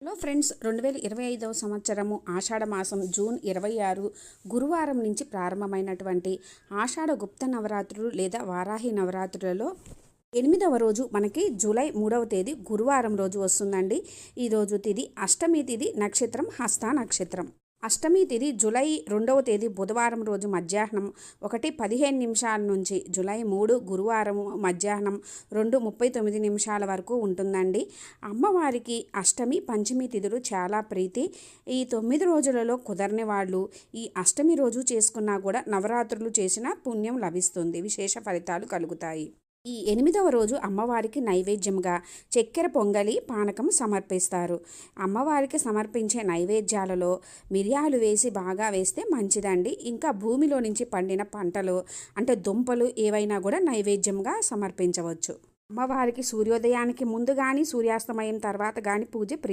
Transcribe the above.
Hello friends రెండు వేల ఇరవై ఐదవ సంవత్సరము ఆషాఢ మాసం జూన్ ఇరవై ఆరు గురువారం నుంచి ప్రారంభమైనటువంటి ఆషాఢ గుప్త నవరాత్రులు లేదా వారాహి నవరాత్రులలో ఎనిమిదవ రోజు మనకి జూలై మూడవ తేదీ గురువారం రోజు వస్తుందండి. ఈరోజు తిది అష్టమి తిది నక్షత్రం హస్త నక్షత్రం. అష్టమి తిథి జూలై రెండవ తేదీ బుధవారం రోజు మధ్యాహ్నం ఒకటి పదిహేను నిమిషాల నుంచి జూలై మూడు గురువారం మధ్యాహ్నం రెండు ముప్పై తొమ్మిది నిమిషాల వరకు ఉంటుందండి. అమ్మవారికి అష్టమి పంచమి తిథులు చాలా ప్రీతి. ఈ తొమ్మిది రోజులలో కుదరని వాళ్ళు ఈ అష్టమి రోజు చేసుకున్నా కూడా నవరాత్రులు చేసిన పుణ్యం లభిస్తుంది. విశేష ఫలితాలు కలుగుతాయి. ఈ ఎనిమిదవ రోజు అమ్మవారికి నైవేద్యంగా చక్కెర పొంగలి పానకం సమర్పిస్తారు. అమ్మవారికి సమర్పించే నైవేద్యాలలో మిరియాలు వేసి బాగా వేస్తే మంచిదండి. ఇంకా భూమిలో నుంచి పండిన పంటలు అంటే దుంపలు ఏవైనా కూడా నైవేద్యంగా సమర్పించవచ్చు. అమ్మవారికి సూర్యోదయానికి ముందు కానీ సూర్యాస్తమయం తర్వాత కానీ పూజ ప్రీతి